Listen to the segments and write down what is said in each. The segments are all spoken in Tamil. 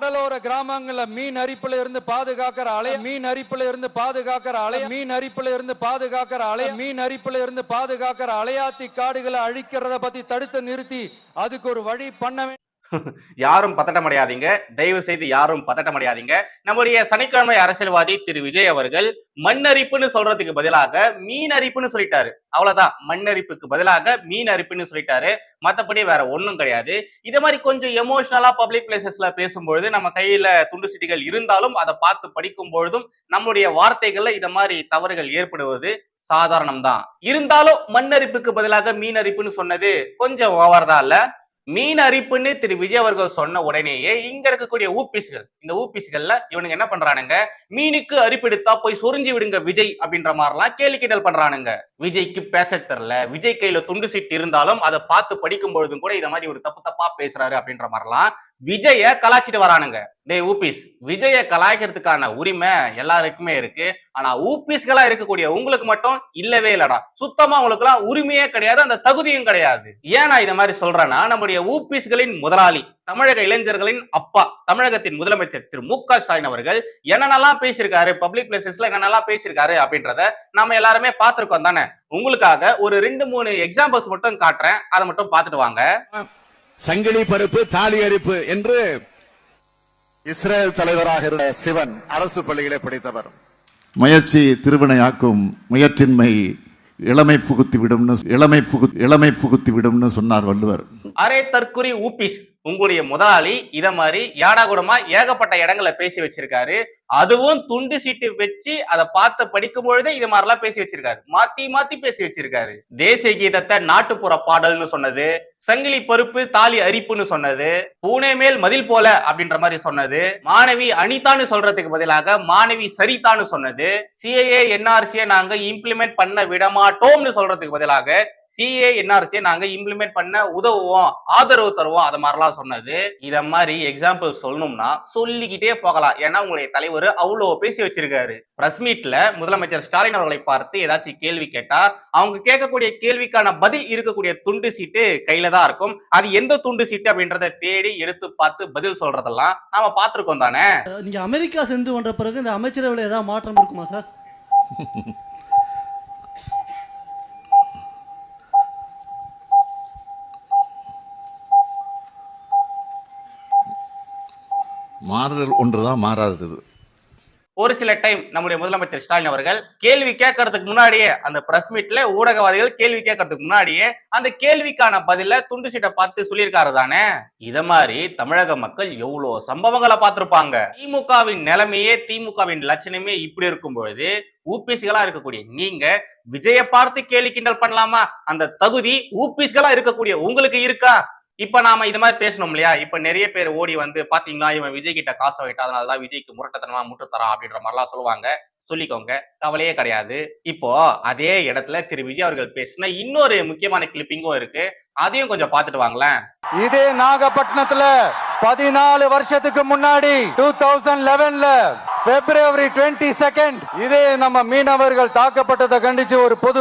கடலோர கிராமங்கள மீன் அரிப்புல இருந்து பாதுகாக்கிற அலைய மீன் அரிப்புல இருந்து பாதுகாக்கிற அலைய மீன் அரிப்புல இருந்து பாதுகாக்கிற அலைய மீன் அரிப்புல இருந்து பாதுகாக்கிற அலையாத்தி காடுகளை அழிக்கிறத பத்தி தடுத்து நிறுத்தி அதுக்கு ஒரு வழி பண்ண யாரும் யாரும் பதட்டமடையாதீங்க. தயவு செய்து யாரும் பதட்டமடையாதீங்க. நம்முடைய சனிக்கிழமை அரசியல்வாதி திரு விஜய் அவர்கள் மண்ணரிப்புன்னு சொல்றதுக்கு பதிலாக மீன் அரிப்புன்னு சொல்லிட்டாரு. அவ்வளவுதான். மண்ணரிப்புக்கு பதிலாக மீன் அரிப்புன்னு சொல்லிட்டாரு. மற்றபடி வேற ஒன்றும் கிடையாது. இதே மாதிரி கொஞ்சம் எமோஷனலா பப்ளிக் பிளேசஸ்ல பேசும்பொழுது நம்ம கையில துண்டு சிட்டிகள் இருந்தாலும் அதை பார்த்து படிக்கும் பொழுதும் நம்முடைய வார்த்தைகள்ல இத மாதிரி தவறுகள் ஏற்படுவது சாதாரணம் தான் இருந்தாலும் மண்ணரிப்புக்கு பதிலாக மீன் அரிப்புன்னு சொன்னது கொஞ்சம் ஓவர் தான் இல்ல? மீன் அரிப்புன்னு திரு விஜய் அவர்கள் சொன்ன உடனேயே இங்க இருக்கக்கூடிய ஊபிஸ்கள் இந்த ஊபிஸ்கள்ல இவனுங்க என்ன பண்றானுங்க? மீனுக்கு அரிப்பெடுத்தா போய் சொரிஞ்சு விடுங்க விஜய் அப்படின்ற மாதிரிலாம் கேலி கிண்டல் பண்றானுங்க. விஜய்க்கு பேச தெரியல. விஜய் கையில துண்டு சீட் இருந்தாலும் அதை பார்த்து படிக்கும் பொழுதும் கூட இத மாதிரி ஒரு தப்பு தப்பா பேசுறாரு அப்படின்ற மாதிரிலாம் விஜய கலாச்சிட்டு வரானுங்க. டேய் ஊபிஸ் விஜய கலாய்க்கிறதுக்கான உரிமை எல்லாருக்குமே இருக்கு. ஆனா ஊபிஸ்களா இருக்கக்கூடிய உங்களுக்கு மட்டும் இல்லவே இல்லடா. சுத்தமா உங்களுக்கு எல்லாம் உரிமையே கிடையாது அந்த தகுதியும் கிடையாது. ஏன் நான் இதை மாதிரி சொல்றேன்னா நம்முடைய ஊபிஸ்களின் முதலாளி தமிழக இளைஞர்களின் அப்பா தமிழகத்தின் முதலமைச்சர் திரு மு க ஸ்டாலின் அவர்கள் என்னென்னலாம் பேசியிருக்காரு பப்ளிக் பிளேசஸ்ல என்னென்னலாம் பேசியிருக்காரு அப்படின்றத நாம எல்லாருமே பார்த்திருக்கோம் தானே. உங்களுக்காக ஒரு ரெண்டு மூணு எக்ஸாம்பிள்ஸ் மட்டும் காட்டுறேன். அதை மட்டும் பார்த்துட்டு வாங்க. சங்கிலி பருப்பு தாலி அரிப்பு என்று இஸ்ரேல் தலைவராக இருந்த சிவன் அரசு பள்ளியிலே படித்தவர். முயற்சி திருவினையாக்கும் முயற்சின்மை இளமை புகுத்தி விடும்னு இளமை புகு இளமை புகுத்தி விடும்னு சொன்னார் வள்ளுவர். அரே தற்குறி ஊபிஸ் உங்களுடைய முதலாளி இத மாதிரி யாடாகுடமா ஏகப்பட்ட இடங்களை பேசி வச்சிருக்காரு. அதுவும் துண்டு சீட்டு வச்சு அதை பார்த்து படிக்கும் பொழுதே இது மாதிரிலாம் பேசி வச்சிருக்காரு. மாத்தி மாத்தி பேசி வச்சிருக்காரு. தேசிய கீதத்தை நாட்டுப்புற பாடல்னு சொன்னது சங்கிலி பருப்பு தாலி அரிப்புன்னு சொன்னது பூனே மேல் மதில் போல அப்படின்ற மாதிரி சொன்னது மாணவி அனிதான்னு சொல்றதுக்கு பதிலாக மாணவி சரிதான்னு சொன்னது சிஏஏ என்ஆர்சியை நாங்க இம்ப்ளிமெண்ட் பண்ண விட மாட்டோம்னு சொல்றதுக்கு பதிலாக சிஏஎன்ஆர்சியை நாங்கள் நாங்க இம்ப்ளிமெண்ட் பண்ண உதவுவோம் ஆதரவு தருவோம் அது மாதிரிலாம் சொன்னது. இத மாதிரி எக்ஸாம்பிள் சொல்லணும்னா சொல்லிக்கிட்டே போகலாம். ஏன்னா உங்களுடைய தலைவர் அவ்வளோ பேசி வச்சிருக்காரு. பிரஸ் மீட்ல முதலமைச்சர் ஸ்டாலின் அவர்களை பார்த்து ஏதாச்சும் கேள்வி கேட்டா அவங்க கேட்கக்கூடிய கேள்விக்கான பதில் இருக்கக்கூடிய துண்டு சீட்டு கையில தான் இருக்கும். அது எந்த துண்டு சீட்டு அப்படின்றத தேடி எடுத்து பார்த்து பதில் சொல்றதெல்லாம் நாம பார்த்துருக்கோம் தானே? நீங்க அமெரிக்கா சென்று வந்த பிறகு இந்த அமைச்சரவையில் ஏதாவது மாற்றம் இருக்குமா சார்? மாறுதல் ஒன்றுதான் மாறாதது. ஒரு சில டைம் நம்முடைய முதலமைச்சர் ஸ்டாலின் அவர்கள் கேள்வி கேட்கறதுக்கு முன்னாடியே அந்த பிரஸ் மீட்ல ஊடகவாதிகள் கேள்வி கேட்கறதுக்கு முன்னாடியே அந்த கேள்விக்கான பதில துண்டு சீட்டை பார்த்து சொல்லியிருக்காரு தானே? இத மாதிரி தமிழக மக்கள் எவ்வளவு சம்பவங்களை பார்த்திருப்பாங்க. திமுகவின் நிலைமையே திமுகவின் லட்சணமே இப்படி இருக்கும் பொழுது ஊபிசிகளா இருக்கக்கூடிய நீங்க விஜய பார்த்து கேலி கிண்டல் பண்ணலாமா? அந்த தகுதி ஊபிஸ்களா இருக்கக்கூடிய உங்களுக்கு இருக்கா? இப்ப நாம இது மாதிரி பேசணும் இல்லையா? இப்ப நிறைய பேர் ஓடி வந்து பாத்தீங்களா இவன் விஜய் கிட்ட காசை வைட்டா அதனாலதான் விஜய்க்கு முரட்டத்தனமா முட்டு தரான் அப்படின்ற மாதிரிலாம் சொல்லுவாங்க. சொல்லிக்கோங்க. கவலையே கிடையாது. இப்போ அதே இடத்துல திரு விஜய் அவர்கள் பேசின இன்னொரு முக்கியமான கிளிப்பிங்கும் இருக்கு. அதையும் கொஞ்சம் பார்த்துட்டு வாங்களேன். இதே நாகப்பட்டினத்துல பதினாலு வருஷத்துக்கு முன்னாடி டூ தௌசண்ட் லெவன்ல பிப்ரவரி டுவெண்ட்டி செகண்ட் இதே நம்ம மீனவர்கள் தாக்கப்பட்டதை கண்டிச்சு ஒரு பொது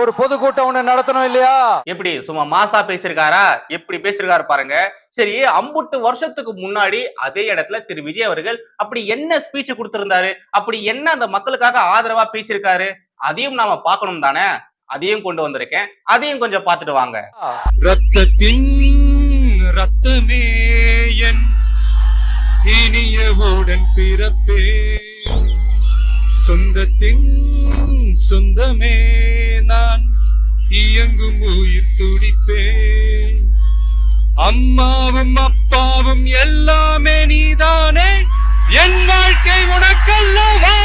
ஒரு பொதுக்கூட்டம் ஒண்ணு நடத்தணும் இல்லையா? எப்படி சும்மா மாசா பேசியிருக்காரா? எப்படி பேசியிருக்காரு பாருங்க. சரி அம்புட்டு வருஷத்துக்கு முன்னாடி அதே இடத்துல திரு விஜய் அவர்கள் அப்படி என்ன ஸ்பீச் கொடுத்திருந்தாரு? அப்படி என்ன அந்த மக்களுக்காக ஆதரவா பேசியிருக்காரு? அதையும் நாம பார்க்கணும் தானே? அதையும் கொண்டு வந்திருக்கேன். அதையும் கொஞ்சம் பார்த்துட்டு வாங்க. ரத்தத்தின் ரத்தமே என் உடன் பிறப்பே. சொந்தத்தின் சொந்தமே நான். இயங்கும் உயிர் துடிப்பே. அம்மாவும் அப்பாவும் எல்லாமே நீதானே. என் வாழ்க்கை உனக்கல்லவா?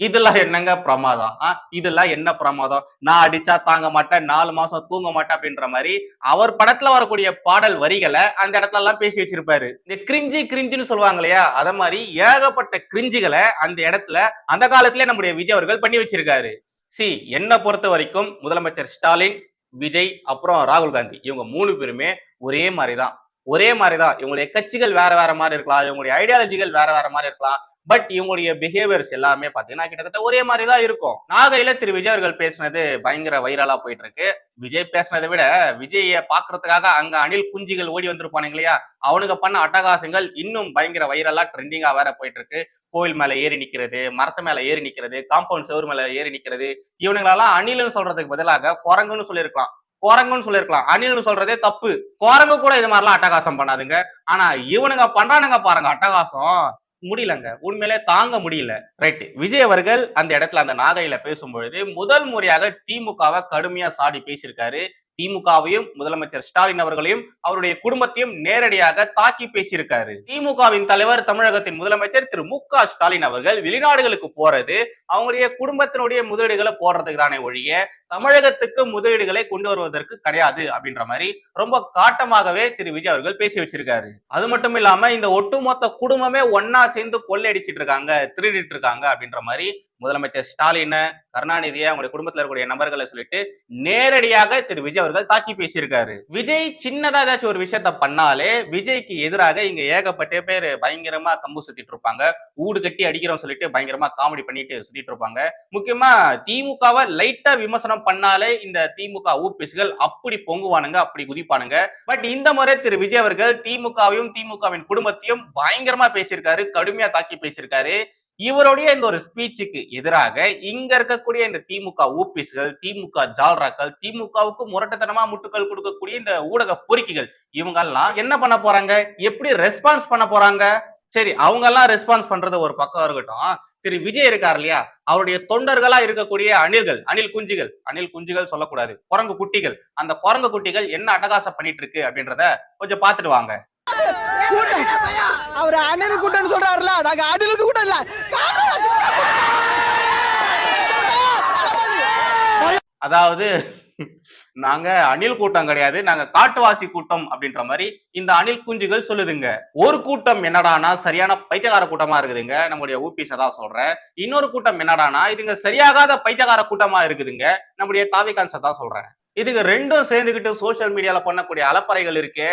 இதெல்லாம் என்னங்க பிரமாதம்? இதெல்லாம் என்ன பிரமாதம்? நான் அடிச்சா தாங்க மாட்டேன் நாலு மாசம் தூங்க மாட்டேன் அப்படின்ற மாதிரி அவர் படத்துல வரக்கூடிய பாடல் வரிகளை அந்த இடத்துல எல்லாம் பேசி வச்சிருப்பாரு. இந்த கிரிஞ்சி கிரிஞ்சுன்னு சொல்லுவாங்க இல்லையா? அத மாதிரி ஏகப்பட்ட கிரிஞ்சிகளை அந்த இடத்துல அந்த காலத்திலே நம்முடைய விஜய் அவர்கள் பண்ணி வச்சிருக்காரு. சி என்னை பொறுத்த வரைக்கும் முதலமைச்சர் ஸ்டாலின் விஜய் அப்புறம் ராகுல் காந்தி. இவங்க மூணு பேருமே ஒரே மாதிரி தான் ஒரே மாதிரி தான் இவங்களுடைய கட்சிகள் வேற வேற மாதிரி இருக்கலாம். இவங்களுடைய ஐடியாலஜிகள் வேற வேற மாதிரி இருக்கலாம். பட் இவங்களுடைய பிஹேவியர்ஸ் எல்லாமே பார்த்தீங்கன்னா கிட்டத்தட்ட ஒரே மாதிரி தான் இருக்கும். நாகையில திரு விஜய் அவர்கள் பேசினது பயங்கர வைரலா போயிட்டு இருக்கு விஜய் பேசினதை விட விஜய பாக்குறதுக்காக அங்க அணில் குஞ்சுகள் ஓடி வந்திருப்பானுங்க இல்லையா? அவனுங்க பண்ண அட்டகாசங்கள் இன்னும் பயங்கர வைரலா ட்ரெண்டிங்கா வேற போயிட்டு இருக்கு கோயில் மேல ஏறி நிக்கிறது மரத்து மேல ஏறி நிக்கிறது காம்பவுண்ட் செவர் மேல ஏறி நிக்கிறது. இவனுங்களெல்லாம் அணில்னு சொல்றதுக்கு பதிலாக குரங்குன்னு சொல்லியிருக்கலாம். குரங்குன்னு சொல்லியிருக்கலாம். அணில்னு சொல்றதே தப்பு. குரங்கு கூட இது மாதிரிலாம் அட்டகாசம் பண்ணாதுங்க. ஆனா இவனுங்க பண்றானுங்க பாருங்க அட்டகாசம். முடியலங்க. உண்மையிலே தாங்க முடியல. ரைட் விஜய் அவர்கள் அந்த இடத்துல அந்த நாகையில பேசும்பொழுது முதல் முறையாக திமுகவை கடுமையா சாடி பேசியிருக்காரு. திமுகவையும் முதலமைச்சர் ஸ்டாலின் அவர்களையும் அவருடைய குடும்பத்தையும் நேரடியாக தாக்கி பேசியிருக்காரு. திமுகவின் தலைவர் தமிழகத்தின் முதலமைச்சர் திரு மு ஸ்டாலின் அவர்கள் வெளிநாடுகளுக்கு போறது அவங்களுடைய குடும்பத்தினுடைய முதலீடுகளை போடுறதுக்கு தானே ஒழிய தமிழகத்துக்கு முதலீடுகளை கொண்டு வருவதற்கு கிடையாது அப்படின்ற மாதிரி ரொம்ப காட்டமாகவே திரு விஜய் அவர்கள் பேசி வச்சிருக்காரு. அது மட்டும் இல்லாம இந்த ஒட்டுமொத்த குடும்பமே ஒன்னா சேர்ந்து கொள்ளையடிச்சிட்டு இருக்காங்க திருடிட்டு இருக்காங்க அப்படின்ற மாதிரி முதலமைச்சர் ஸ்டாலினை கருணாநிதியை அவங்களுடைய குடும்பத்தில் இருக்கக்கூடிய நபர்களை சொல்லிட்டு நேரடியாக திரு விஜய் அவர்கள் தாக்கி பேசியிருக்காரு. விஜய் சின்னதா ஏதாச்சும் ஒரு விஷயத்த பண்ணாலே விஜய்க்கு எதிராக இங்க ஏகப்பட்ட பேர் பயங்கரமா கம்பு சுத்திட்டு இருப்பாங்க. ஊடு கட்டி அடிக்கிறோம் சொல்லிட்டு பயங்கரமா காமெடி பண்ணிட்டு சுத்திட்டு இருப்பாங்க. முக்கியமா திமுகவை லைட்டா விமர்சனம் பண்ணாலே இந்த திமுக ஊர்பிசுகள் அப்படி பொங்குவானுங்க அப்படி குதிப்பானுங்க. பட் இந்த முறை திரு விஜய் அவர்கள் திமுகவையும் திமுகவின் குடும்பத்தையும் பயங்கரமா பேசியிருக்காரு கடுமையா தாக்கி பேசியிருக்காரு. இவருடைய இந்த ஒரு ஸ்பீச்சுக்கு எதிராக இங்க இருக்கக்கூடிய இந்த திமுக ஊபிஸ்கள் திமுக ஜால்ராக்கள் திமுகவுக்கு முரட்டத்தனமா முட்டுக்கள் கொடுக்கக்கூடிய இந்த ஊடக பொறுக்கிகள் இவங்க எல்லாம் என்ன பண்ண போறாங்க? எப்படி ரெஸ்பான்ஸ் பண்ண போறாங்க? சரி அவங்க எல்லாம் ரெஸ்பான்ஸ் பண்றது ஒரு பக்கம் இருக்கட்டும். திரு விஜய் இருக்கார் இல்லையா? அவருடைய தொண்டர்களா இருக்கக்கூடிய அணில்கள் அணில் குஞ்சுகள் அணில் குஞ்சுகள் சொல்லக்கூடாது குரங்கு குட்டிகள். அந்த குரங்கு குட்டிகள் என்ன அட்டகாசம் பண்ணிட்டு இருக்கு அப்படின்றத கொஞ்சம் பாத்துட்டு வாங்க. அவர் அணில் கூட்டம்னு சொல்றாருல நாங்க அணிலுக்கு கூட்டம் இல்ல. அதாவது நாங்க அணில் கூட்டம் கிடையாது நாங்க காட்டுவாசி கூட்டம் அப்படின்ற மாதிரி இந்த அணில் குஞ்சுகள் சொல்லுதுங்க. ஒரு கூட்டம் என்னடானா சரியான பைத்தியகார கூட்டமா இருக்குதுங்க. நம்முடைய ஊபிஸ தான் சொல்றேன் இன்னொரு கூட்டம் என்னடானா இதுங்க சரியாகாத பைத்தியகார கூட்டமா இருக்குதுங்க. நம்முடைய தாவிகான்ஸை தான் சொல்றேன் இதுங்க ரெண்டும் சேர்ந்துகிட்டு சோஷியல் மீடியால பண்ணக்கூடிய அலப்பறைகள் இருக்கே.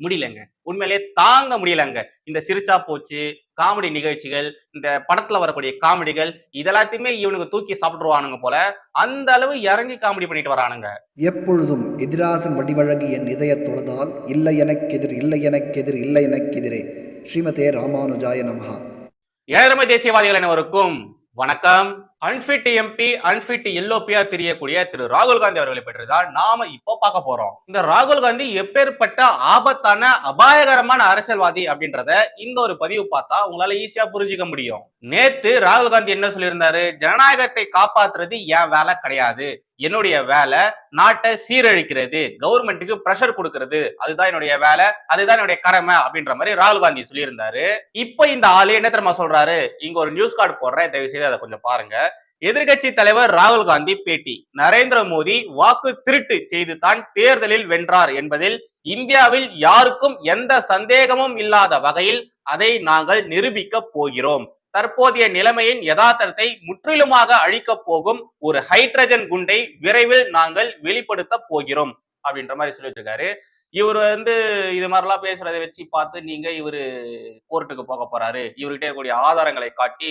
முடியலங்க. உண்மையிலேயே தாங்க முடியலங்க. இந்த சிரிச்சா போச்சு காமெடி நிகழ்ச்சிகள் இந்த படத்துல வரக்கூடிய காமெடிகள் இதெல்லாத்தையுமே இவனுக்கு தூக்கி சாப்பிட்டுருவானுங்க போல அந்த அளவு இறங்கி காமெடி பண்ணிட்டு வரானுங்க. எப்பொழுதும் எதிராசன் வடிவழகு என் இதய தொழுதால் இல்லை எனக்கெதிர் இல்லை எனக்கெதிர் இல்லை எனக்கெதிரே. ஸ்ரீமதே ராமானுஜாய நமஹா. ஏழமை தேசியவாதிகள் அனைவருக்கும் வணக்கம். அன்பிட் எம்பி அன்பிட் எல்லோபியா தெரியக்கூடிய திரு ராகுல் காந்தி அவர்களை பற்றிதான் நாம இப்போ பார்க்க போறோம். இந்த ராகுல் காந்தி எப்பேற்பட்ட ஆபத்தான அபாயகரமான அரசியல்வாதி அப்படின்றத இந்த ஒரு பதிவு பார்த்தா உங்களால ஈஸியா புரிஞ்சுக்க முடியும். நேத்து ராகுல் காந்தி என்ன சொல்லியிருந்தாரு? ஜனநாயகத்தை காப்பாத்துறது என் வேலை கிடையாது. என்னுடைய வேலை நாட்டை சீரழிக்கிறது கவர்மெண்ட்டுக்கு ப்ரெஷர் கொடுக்கறது. அதுதான் என்னுடைய வேலை அதுதான் என்னுடைய கடமை அப்படின்ற மாதிரி ராகுல் காந்தி சொல்லியிருந்தாரு. இப்போ இந்த ஆளு என்ன தெரியுமா சொல்றாரு? இங்க ஒரு நியூஸ் கார்டு போடுறேன் தயவு செய்து அதை கொஞ்சம் பாருங்க. எதிர்க்கட்சி தலைவர் ராகுல் காந்தி பேட்டி. நரேந்திர மோடி வாக்கு திருட்டு செய்து தான் தேர்தலில் வென்றார் என்பதில் இந்தியாவில் யாருக்கும் எந்த சந்தேகமும் இல்லாத வகையில் அதை நாங்கள் நிரூபிக்க போகிறோம். தற்போதைய நிலைமையின் யதார்த்தத்தை முற்றிலுமாக அழிக்கப் போகும் ஒரு ஹைட்ரஜன் குண்டை விரைவில் நாங்கள் வெளிப்படுத்த போகிறோம் அப்படின்ற மாதிரி சொல்லிட்டு இருக்காரு இவர் வந்து இது மாதிரிலாம் பேசுறதை வச்சு பார்த்து நீங்க இவரு கோர்ட்டுக்கு போக போறாரு இவர்கிட்ட இருக்கக்கூடிய ஆதாரங்களை காட்டி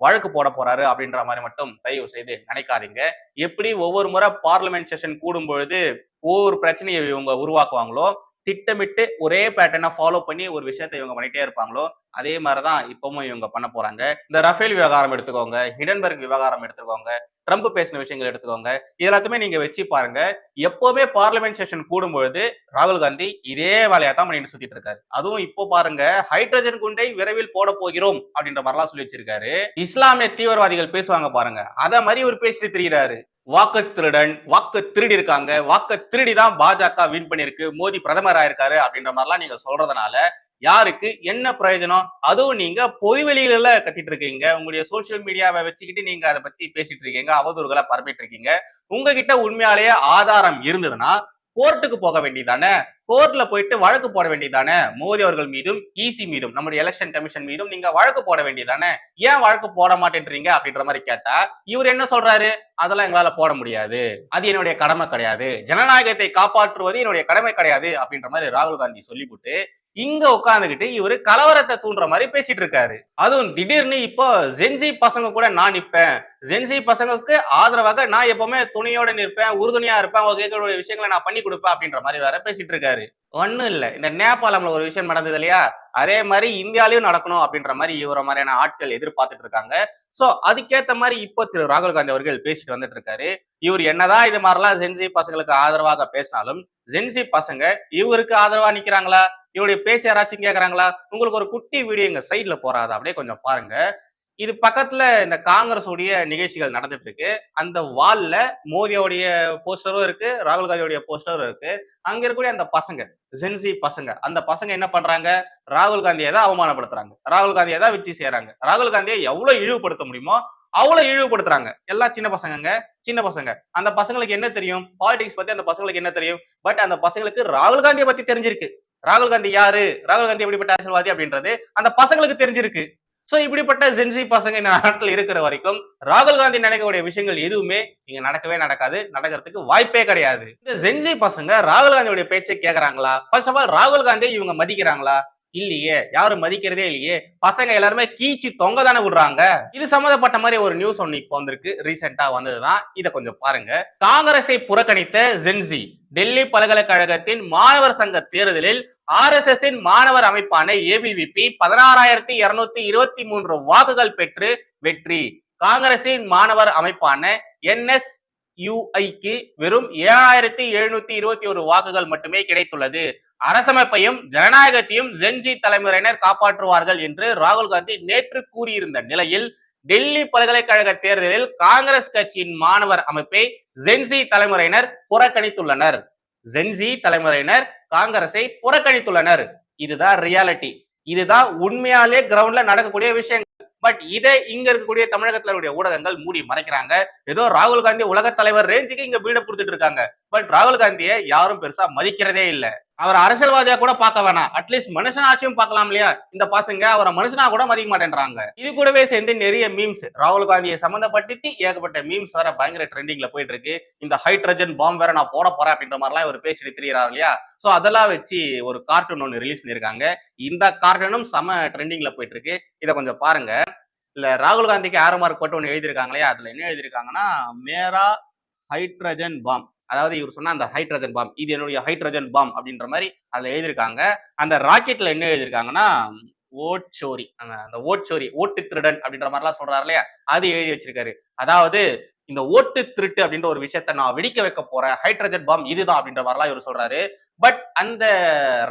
வழக்கு போட போறாரு அப்படின்ற மாதிரி மட்டும் தயவு செய்து நினைக்காதீங்க. எப்படி ஒவ்வொரு முறை பார்லிமெண்ட் செஷன் கூடும் பொழுது ஒவ்வொரு பிரச்சனையை இவங்க உருவாக்குவாங்களோ திட்டமிட்டு ஒரே பேட்டர்னை ஃபாலோ பண்ணி ஒரு விஷயத்தை இவங்க பண்ணிட்டே இருப்பாங்களோ அதே மாதிரிதான் இப்பவும் இவங்க பண்ண போறாங்க. இந்த ரஃபேல் விவகாரம் எடுத்துக்கோங்க ஹிடன்பர்க் விவகாரம் எடுத்துக்கோங்க ட்ரம்ப் பேசின விஷயங்கள் எடுத்துக்கோங்க இது எல்லாத்தையுமே நீங்க வச்சு பாருங்க. எப்பவுமே பார்லிமெண்ட் செஷன் கூடும்பொழுது ராகுல் காந்தி இதே வேலையா தான் பண்ணிட்டு சுத்திட்டு இருக்காரு. அதுவும் இப்போ பாருங்க ஹைட்ரஜன் குண்டை விரைவில் போட போகிறோம் அப்படின்ற மாதிரிலாம் சொல்லி வச்சிருக்காரு. இஸ்லாமிய தீவிரவாதிகள் பேசுவாங்க பாருங்க அத மாதிரி இவர் பேசிட்டு திரிகிறாரு வாக்கு திருடன் வாக்கு திருடி இருக்காங்க வாக்கு திருடி தான் பாஜக வின் பண்ணிருக்கு மோடி பிரதமர் ஆயிருக்காரு அப்படின்ற மாதிரிலாம் நீங்க சொல்றதுனால யாருக்கு என்ன பிரயோஜனம்? அதுவும் நீங்க பொதுவெளியில கத்திட்டு இருக்கீங்க உங்களுடைய சோசியல் மீடியாவை வச்சுக்கிட்டு நீங்க அதை பத்தி பேசிட்டு இருக்கீங்க. அவதூறுகளை பரப்பிட்டு இருக்கீங்க. உங்ககிட்ட உண்மையாலேயே ஆதாரம் இருந்ததுன்னா கோர்ட்டுக்கு போக வேண்டியதானே கோர்ட்ல போயிட்டு வழக்கு போட வேண்டியதானே மோடி அவர்கள் மீதும் இசி மீதும் நம்முடைய எலெக்ஷன் கமிஷன் மீதும் நீங்க வழக்கு போட வேண்டியதானே ஏன் வழக்கு போட மாட்டேன்றீங்க அப்படின்ற மாதிரி கேட்டா இவர் என்ன சொல்றாரு? அதெல்லாம் எங்களால போட முடியாது. அது என்னுடைய கடமை கிடையாது. ஜனநாயகத்தை காப்பாற்றுவது என்னுடைய கடமை கிடையாது அப்படின்ற மாதிரி ராகுல் காந்தி சொல்லிவிட்டு இங்க உட்காந்துக்கிட்டு இவரு கலவரத்தை தூண்டுற மாதிரி பேசிட்டு இருக்காரு. அதுவும் திடீர்னு இப்போ ஜென்சி பசங்க கூட நான் நிற்பேன் ஜென்சி பசங்களுக்கு ஆதரவாக நான் எப்பவுமே துணையோட நிற்பேன் உறுதுணையா இருப்பேன் அவங்க கேட்கக்கூடிய விஷயங்களை நான் பண்ணி கொடுப்பேன் அப்படின்ற மாதிரி வேற பேசிட்டு இருக்காரு. ஒண்ணும் இல்ல. இந்த நேபாளம்ல ஒரு விஷயம் நடந்தது இல்லையா? அதே மாதிரி இந்தியாலையும் நடக்கணும் அப்படின்ற மாதிரி இவர மாதிரியான ஆட்கள் எதிர்பார்த்துட்டு இருக்காங்க. சோ அதுக்கேத்த மாதிரி இப்போ திரு ராகுல் காந்தி அவர்கள் பேசிட்டு வந்துட்டு இருக்காரு. இவர் என்னதான் இது மாதிரிலாம் ஜென்சி பசங்களுக்கு ஆதரவாக பேசினாலும் ஜென்சி பசங்க இவருக்கு ஆதரவா நிக்கிறாங்களா? இவருடைய பேசி யாராச்சும் கேட்குறாங்களா உங்களுக்கு ஒரு குட்டி வீடியோ எங்க சைட்ல போறாது அப்படியே கொஞ்சம் பாருங்க. இது பக்கத்துல இந்த காங்கிரஸ் உடைய நிகழ்ச்சிகள் நடந்துட்டு இருக்கு. அந்த வால்ல மோடியோடைய போஸ்டரும் இருக்கு ராகுல் காந்தியோடைய போஸ்டரும் இருக்கு. அங்க இருக்கக்கூடிய அந்த பசங்க ஜென்சி பசங்க அந்த பசங்க என்ன பண்றாங்க? ராகுல் காந்தியை தான் அவமானப்படுத்துறாங்க. ராகுல் காந்தியை தான் வச்சு செய்யறாங்க. ராகுல் காந்தியை எவ்வளவு இழிவுபடுத்த முடியுமோ அவ்வளவு இழிவுபடுத்துறாங்க. எல்லாம் சின்ன பசங்கங்க சின்ன பசங்க. அந்த பசங்களுக்கு என்ன தெரியும்? பாலிடிக்ஸ் பத்தி அந்த பசங்களுக்கு என்ன தெரியும்? பட் அந்த பசங்களுக்கு ராகுல் காந்தியை பத்தி தெரிஞ்சிருக்கு. ராகுல் காந்தி யாரு? ராகுல் காந்தி எப்படிப்பட்ட அரசியல்வாதி அப்படின்றது அந்த பசங்களுக்கு தெரிஞ்சிருக்கு. சோ இப்படிப்பட்ட ஜென்சி பசங்க இந்த நாட்டில் இருக்கிற வரைக்கும் ராகுல் காந்தி நினைக்கக்கூடிய விஷயங்கள் எதுவுமே இங்க நடக்கவே நடக்காது. நடக்கிறதுக்கு வாய்ப்பே கிடையாது. இந்த ஜென்சி பசங்க ராகுல் காந்தியோட பேச்சை கேட்கறாங்களா ஃபர்ஸ்ட் ஆஃப் ஆல் ராகுல் காந்தியை இவங்க மதிக்கிறாங்களா? இல்லையே யாரும் மதிக்கிறதே இல்லையே. பசங்க எல்லாருமே கீச்சு தொங்க தானே விடுறாங்க. இது சம்மந்தப்பட்ட மாதிரி ஒரு நியூஸ் ஒன்று இப்போ வந்திருக்கு. ரீசெண்டா வந்ததுதான். இத கொஞ்சம் பாருங்க. காங்கிரஸை புறக்கணித்த ஜென்சி டெல்லி பல்கலைக்கழகத்தின் மாணவர் சங்க தேர்தலில் ஆர் எஸ் எஸ் மாணவர் அமைப்பான ஏபிவிபி பதினாறாயிரத்தி இருநூத்தி இருபத்தி மூன்று வாக்குகள் பெற்று வெற்றி. காங்கிரசின் மாணவர் அமைப்பான என்எஸ் யுஐக்கு வெறும் ஏழாயிரத்தி எழுநூத்தி இருபத்தி ஒரு வாக்குகள் மட்டுமே கிடைத்துள்ளது. அரசமைப்பையும் ஜனநாயகத்தையும் ஜென்ஜி தலைமுறையினர் காப்பாற்றுவார்கள் என்று ராகுல் காந்தி நேற்று கூறியிருந்த நிலையில் டெல்லி பல்கலைக்கழக தேர்தலில் காங்கிரஸ் கட்சியின் மாணவர் அமைப்பை ஜென்சி தலைமுறையினர் புறக்கணித்துள்ளனர். ஜென்சி தலைமுறையினர் காங்கிரஸை புறக்கணித்துள்ளனர். இதுதான் ரியாலிட்டி இதுதான் உண்மையாலே கிரவுண்ட்ல நடக்கக்கூடிய விஷயங்கள். பட் இதை இங்க இருக்கக்கூடிய தமிழகத்துல ஊடகங்கள் மூடி மறைக்கிறாங்க. ஏதோ ராகுல் காந்தி உலக தலைவர் ரேஞ்சுக்கு இங்க பீட கொடுத்துட்டு இருக்காங்க. பட் ராகுல் காந்தியை யாரும் பெருசா மதிக்கிறதே இல்லை. அவர் அரசியல்வாதியா கூட பார்க்க வேணாம். அட்லீஸ்ட் மனுஷனாச்சும் பார்க்கலாம் இல்லையா? இந்த பசங்க அவரை மனுஷனா கூட மதிக்க மாட்டேன்றாங்க. இது கூடவே சேர்ந்து நிறைய மீம்ஸ் ராகுல் காந்தியை சம்மந்தப்பட்டு ஏகப்பட்ட மீம்ஸ் வேற பயங்கர ட்ரெண்டிங்ல போயிட்டு இருக்கு. இந்த ஹைட்ரஜன் பாம் வேற நான் போட போறேன் அப்படின்ற மாதிரிலாம் இவர் பேசிட்டு திரியிறாரு இல்லையா? சோ அதெல்லாம் வச்சு ஒரு கார்ட்டூன் ஒன்று ரிலீஸ் பண்ணியிருக்காங்க. இந்த கார்ட்டூனும் செம ட்ரெண்டிங்ல போயிட்டு இருக்கு. இதை கொஞ்சம் பாருங்க. இல்ல ராகுல் காந்திக்கு ஆரோ மார்க் போட்டு ஒன்று எழுதியிருக்காங்களே இல்லையா? அதுல என்ன எழுதியிருக்காங்கன்னா மேரா ஹைட்ரஜன் பாம் அதாவது இவர் சொன்ன அந்த ஹைட்ரஜன் பாம் இது என்னுடைய ஹைட்ரஜன் பாம் அப்படின்ற மாதிரி அதில் எழுதியிருக்காங்க. அந்த ராக்கெட்ல என்ன எழுதியிருக்காங்கன்னா ஓட்சோரி அந்த அந்த ஓட்சோரி ஓட்டு திருடன் அப்படின்ற மாதிரிலாம் சொல்றாரு இல்லையா? அது எழுதி வச்சிருக்காரு. அதாவது இந்த ஓட்டு திருட்டு அப்படின்ற ஒரு விஷயத்த நான் வெடிக்க வைக்க போறேன் ஹைட்ரஜன் பாம் இதுதான் அப்படின்ற மாதிரிலாம் இவர் சொல்றாரு. பட் அந்த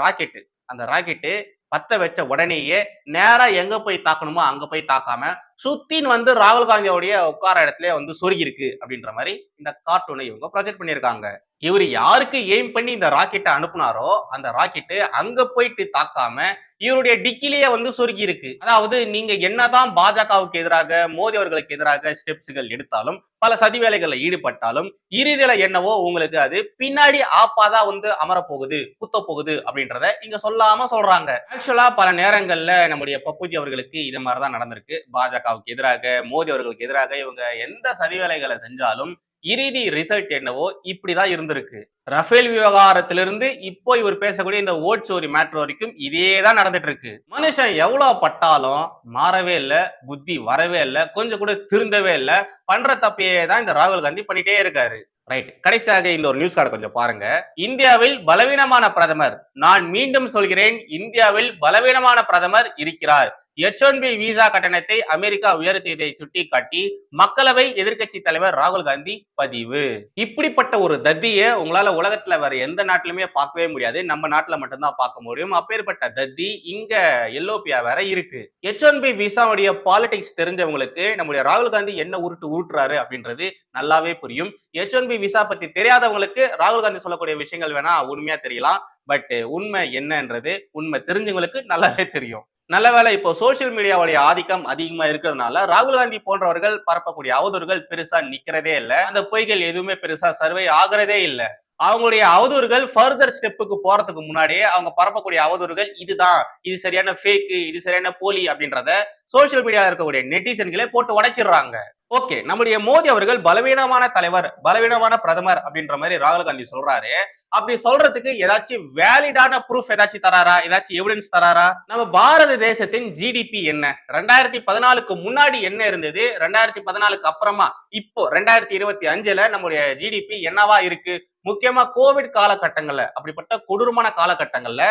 ராக்கெட்டு அந்த ராக்கெட்டு பத்த வச்ச உடனேயே நேரா எங்க போய் தாக்கணுமோ அங்க போய் தாக்காம சுத்தின் வந்து ராகுல் காந்தியோடைய உட்கார இடத்துல வந்து சொருகி இருக்கு அப்படின்ற மாதிரி இந்த கார்ட்டூனை இவங்க ப்ரொஜெக்ட் பண்ணியிருக்காங்க. இவர் யாருக்கு எய்ம் பண்ணி இந்த ராக்கெட்டை அனுப்புனாரோ அந்த ராக்கெட்டு அங்க போயிட்டு தாக்காம இவருடைய டிக்கிலேயே வந்து சொருகி இருக்கு. அதாவது நீங்க என்னதான் பாஜகவுக்கு எதிராக மோடி அவர்களுக்கு எதிராக ஸ்டெப்ஸ்கள் எடுத்தாலும் பல சதி வேலைகளில் ஈடுபட்டாலும் இறுதியில என்னவோ உங்களுக்கு அது பின்னாடி ஆப்பாதான் வந்து அமரப்போகுது குத்த போகுது அப்படின்றத இங்க சொல்லாம சொல்றாங்க. ஆக்சுவலா பல நேரங்கள்ல நம்முடைய பப்புஜி அவர்களுக்கு இது மாதிரிதான் நடந்திருக்கு. பாஜகவுக்கு எதிராக மோடி அவர்களுக்கு எதிராக இவங்க எந்த சதி வேலைகளை செஞ்சாலும் இறுதி ரிசல்ட் என்னவோ இப்படிதான் இருந்திருக்கு. ரஃபேல் விவகாரத்திலிருந்து இப்போ இவர் பேசக்கூடிய இந்த ஓட் சோரி மேட்ரு வரைக்கும் இதே தான் நடந்துட்டு இருக்கு மனுஷன் எவ்வளவு பட்டாலும் மாறவே இல்லை புத்தி வரவே இல்லை கொஞ்சம் கூட திருந்தவே இல்லை பண்ற தப்பையே தான் இந்த ராகுல் காந்தி பண்ணிட்டே இருக்காரு. ரைட் கடைசியாக இந்த ஒரு நியூஸ் கார்டு கொஞ்சம் பாருங்க. இந்தியாவில் பலவீனமான பிரதமர் நான் மீண்டும் சொல்கிறேன் இந்தியாவில் பலவீனமான பிரதமர் இருக்கிறார். எச் ஒன் பி விசா கட்டணத்தை அமெரிக்கா உயர்த்தியதை சுட்டிக்காட்டி மக்களவை எதிர்க்கட்சி தலைவர் ராகுல் காந்தி பதிவு. இப்படிப்பட்ட ஒரு தத்தியை உங்களால உலகத்துல வேற எந்த நாட்டிலுமே பார்க்கவே முடியாது. நம்ம நாட்டுல மட்டும்தான் பார்க்க முடியும். அப்பேற்பட்ட தத்தி இங்க எல்லோபியா வேற இருக்கு. எச் ஒன் பி விசாவுடைய பாலிடிக்ஸ் தெரிஞ்சவங்களுக்கு நம்முடைய ராகுல் காந்தி என்ன உருட்டு உருட்டுறாரு அப்படின்றது நல்லாவே புரியும். எச் ஒன் பி விசா பத்தி தெரியாதவங்களுக்கு ராகுல் காந்தி சொல்லக்கூடிய விஷயங்கள் வேணா உண்மையா தெரியலாம். பட் உண்மை என்னன்றது உண்மை தெரிஞ்சவங்களுக்கு நல்லாவே தெரியும். நல்ல வேலை இப்போ சோசியல் மீடியாவுடைய ஆதிக்கம் அதிகமா இருக்கிறதுனால ராகுல் காந்தி போன்றவர்கள் பரப்பக்கூடிய அவதூறுகள் பெருசா நிக்கிறதே இல்லை. அந்த பொய்கள் எதுவுமே பெருசா சர்வே ஆகிறதே இல்லை. அவங்களுடைய அவதூறுகள் ஃபர்தர் ஸ்டெப்புக்கு போறதுக்கு முன்னாடியே அவங்க பரப்பக்கூடிய அவதூறுகள் இதுதான். இது சரியான ஃபேக்கு இது சரியான போலி அப்படின்றத சோசியல் மீடியாவில் இருக்கக்கூடிய நெட்டிசன்களே போட்டு உடைச்சிடுறாங்க. ஓகே நம்முடைய மோடி அவர்கள் பலவீனமான தலைவர் பலவீனமான பிரதமர் அப்படின்ற மாதிரி ராகுல் காந்தி சொல்றாரு. அப்படி சொல்றதுக்கு ஏதாச்சும் வேலிடான ப்ரூஃப் ஏதாச்சும் தராரா? ஏதாச்சும் எவிடன்ஸ் தராரா? நம்ம பாரத தேசத்தின் ஜிடிபி என்ன? ரெண்டாயிரத்தி பதினாலுக்கு முன்னாடி என்ன இருந்தது? ரெண்டாயிரத்தி பதினாலுக்கு அப்புறமா இப்போ ரெண்டாயிரத்தி இருபத்தி அஞ்சுல நம்முடைய ஜிடிபி என்னவா இருக்கு? முக்கியமா கோவிட் காலகட்டங்கள்ல அப்படிப்பட்ட கொடூரமான காலகட்டங்கள்ல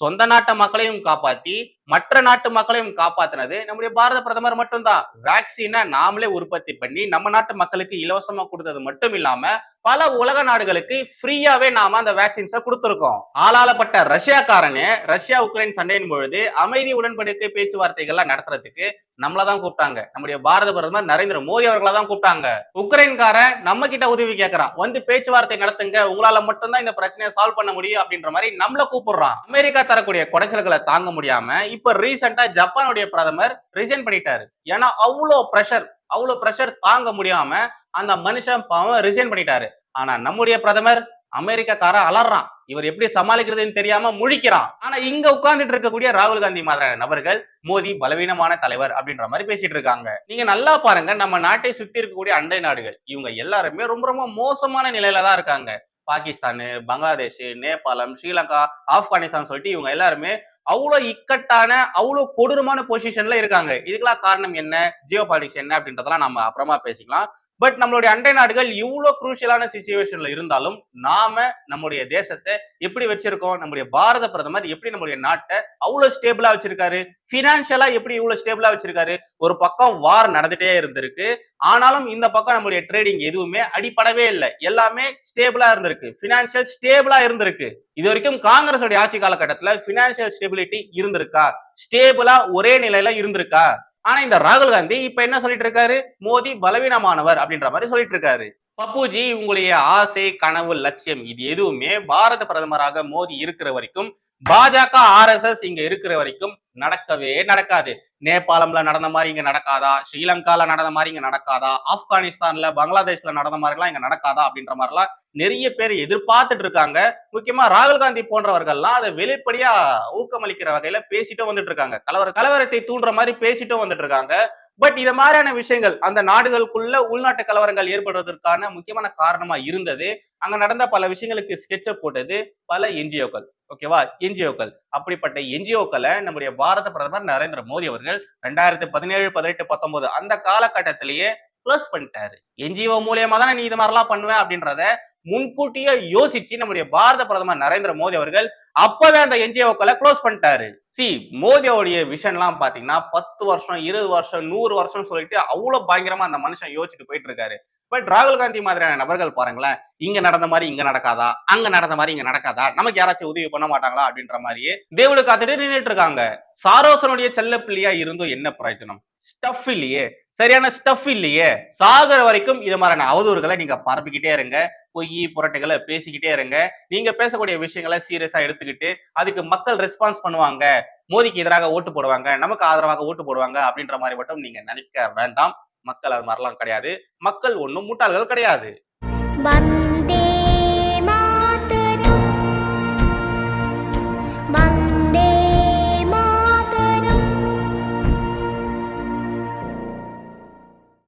சொந்த நாட்டு மக்களையும் காப்பாத்தி மற்ற நாட்டு மக்களையும் காப்பாத்தினது நம்முடைய பாரத பிரதமர் மட்டும்தான். வேக்சினை நாமளே உற்பத்தி பண்ணி நம்ம நாட்டு மக்களுக்கு இலவசமா கொடுத்தது மட்டும் இல்லாம பல உலக நாடுகளுக்கு ஃப்ரீயாவே நாம அந்த வேக்சின்ஸை கொடுத்துருக்கோம். ஆளாளப்பட்ட ரஷ்யாக்காரனே ரஷ்யா உக்ரைன் சண்டையின் பொழுது அமைதி உடன்படிக்கை பேச்சுவார்த்தைகள்லாம் நடத்துறதுக்கு நம்மள தான் கூப்பிட்டாங்க. நம்முடைய பாரத பிரதமர் நரேந்திர மோடி அவர்களை தான் கூப்பிட்டாங்க. உக்ரைன்காரன் நம்ம கிட்ட உதவி கேட்கறான் வந்து பேச்சுவார்த்தை நடத்துங்க உங்களால மட்டும்தான் இந்த பிரச்சனையை சால்வ் பண்ண முடியும் அப்படின்ற மாதிரி நம்மள கூப்பிடுறான். அமெரிக்கா தரக்கூடிய குடைச்சல்களை தாங்க முடியாம இப்ப ரீசெண்டா ஜப்பானுடைய பிரதமர் ரிசைன் பண்ணிட்டாரு. ஏன்னா அவ்வளோ ப்ரெஷர் அவ்வளோ ப்ரெஷர் தாங்க முடியாம அந்த மனுஷன் பாவம் ரிசைன் பண்ணிட்டாரு. ஆனா நம்முடைய பிரதமர் அமெரிக்காக்கார அலறான். இவர் எப்படி சமாளிக்கிறதுன்னு தெரியாம முழிக்கிறான். ஆனா இங்க உட்கார்ந்துட்டு இருக்கக்கூடிய ராகுல் காந்தி மாதிரியான நபர்கள் மோடி பலவீனமான தலைவர் அப்படின்ற மாதிரி பேசிட்டு இருக்காங்க. நீங்க நல்லா பாருங்க நம்ம நாட்டை சுத்தி இருக்கக்கூடிய அண்டை நாடுகள் இவங்க எல்லாருமே ரொம்ப ரொம்ப மோசமான நிலையில தான் இருக்காங்க. பாகிஸ்தான் பங்களாதேஷ் நேபாளம் ஸ்ரீலங்கா ஆப்கானிஸ்தான் சொல்லிட்டு இவங்க எல்லாருமே அவ்வளவு இக்கட்டான அவ்வளோ கொடூரமான பொசிஷன்ல இருக்காங்க. இதுக்கெல்லாம் காரணம் என்ன? ஜியோ பாலிடிக்ஸ் என்ன அப்படின்றதெல்லாம் நம்ம அப்புறமா பேசிக்கலாம். பட் நம்மளுடைய அண்டை நாடுகள் இவ்வளோ குரூஷியலான சுச்சுவேஷன்ல இருந்தாலும் நாம நம்முடைய தேசத்தை எப்படி வச்சிருக்கோம்? நம்முடைய பாரத பிரதமர் எப்படி நம்முடைய நாட்டை அவ்வளோ ஸ்டேபிளா வச்சிருக்காரு? பினான்சியலா எப்படி இவ்வளோ ஸ்டேபிளா வச்சிருக்காரு? ஒரு பக்கம் வார் நடந்துட்டே இருந்திருக்கு. ஆனாலும் இந்த பக்கம் நம்முடைய ட்ரேடிங் எதுவுமே அடிப்படவே இல்லை. எல்லாமே ஸ்டேபிளா இருந்திருக்கு. பினான்சியல் ஸ்டேபிளா இருந்திருக்கு. இது வரைக்கும் காங்கிரஸோடைய ஆட்சி காலகட்டத்தில் பினான்சியல் ஸ்டெபிலிட்டி இருந்திருக்கா? ஸ்டேபிளா ஒரே நிலையில இருந்திருக்கா? ஆனா இந்த ராகுல் காந்தி இப்ப என்ன சொல்லிட்டு இருக்காரு? மோடி பலவீனமானவர் அப்படின்ற மாதிரி சொல்லிட்டு இருக்காரு. பப்புஜி உங்களுடைய ஆசை கனவு லட்சியம் இது எதுவுமே பாரத பிரதமராக மோடி இருக்கிற வரைக்கும் பாஜக ஆர்எஸ்எஸ் இங்க இருக்கிற வரைக்கும் நடக்கவே நடக்காது. நேபாளம்ல நடந்த மாதிரி இங்க நடக்காதா? ஸ்ரீலங்கால நடந்த மாதிரி இங்க நடக்காதா? ஆப்கானிஸ்தான்ல பங்களாதேஷ்ல நடந்த மாதிரிலாம் இங்க நடக்காதா? அப்படின்ற மாதிரிலாம் நிறைய பேர் எதிர்பார்த்துட்டு இருக்காங்க. முக்கியமா ராகுல் காந்தி போன்றவர்கள்லாம் அதை வெளிப்படையா ஊக்கமளிக்கிற வகையில பேசிட்டும் வந்துட்டு இருக்காங்க. கலவர கலவரத்தை தூண்டுற மாதிரி பேசிட்டும் வந்துட்டு இருக்காங்க. பட் இது மாதிரியான விஷயங்கள் அந்த நாடுகளுக்குள்ள உள்நாட்டு கலவரங்கள் ஏற்படுவதற்கான முக்கியமான காரணமா இருந்தது. அங்க நடந்த பல விஷயங்களுக்கு ஸ்கெட்சப் போட்டது பல என்ஜிஓக்கள். ஓகேவா என்ஜிஓக்கள். அப்படிப்பட்ட என்ஜிஓக்களை நம்முடைய பாரத பிரதமர் நரேந்திர மோடி அவர்கள் ரெண்டாயிரத்தி பதினேழு பதினெட்டு பத்தொன்பது அந்த காலகட்டத்திலேயே க்ளோஸ் பண்ணிட்டாரு. என்ஜிஓ மூலியமா தானே நீ இது மாதிரிலாம் பண்ணுவேன் அப்படின்றத முன்கூட்டியே யோசிச்சு நம்முடைய பாரத பிரதமர் நரேந்திர மோடி அவர்கள் அப்பவே அந்த என்ஜிஓக்களை க்ளோஸ் பண்ணிட்டாரு. சி மோதியோடைய விஷன்லாம் பாத்தீங்கன்னா பத்து வருஷம் இருபது வருஷம் நூறு வருஷம் சொல்லிட்டு அவ்வளவு பயங்கரமா அந்த மனுஷன் யோசிச்சுட்டு போயிட்டு இருக்காரு பட் ராகுல் காந்தி மாதிரியான நபர்கள் பாருங்களேன் இங்க நடந்த மாதிரி இங்க நடக்காதா? அங்க நடந்த மாதிரி இங்க நடக்காதா? நமக்கு யாராச்சும் உதவி பண்ண மாட்டாங்களா அப்படின்ற மாதிரியே தேவடு காத்துட்டு நின்றுட்டு இருக்காங்க. சாரோசனுடைய செல்ல பிள்ளையா இருந்தும் என்ன பிரயோஜனம்? ஸ்டஃப் இல்லையே. சரியான ஸ்டஃப் இல்லையே. சாகர வரைக்கும் இது மாதிரியான அவதூறுகளை நீங்க பரப்பிக்கிட்டே இருங்க. பொய் புரட்டுகளை பேசிக்கிட்டே இருங்க. நீங்க பேசக்கூடிய விஷயங்களை சீரியஸா எடுத்துக்கிட்டு அதுக்கு மக்கள் ரெஸ்பான்ஸ் பண்ணுவாங்க. மோடிக்கு எதிராக ஓட்டு போடுவாங்க. நமக்கு ஆதரவாக ஓட்டு போடுவாங்க அப்படின்ற மாதிரி மட்டும் நீங்க நினைக்க வேண்டாம். மக்கள் அது மாதிரிலாம் கிடையாது. மக்கள் ஒண்ணும் முட்டாள்கள் கிடையாது.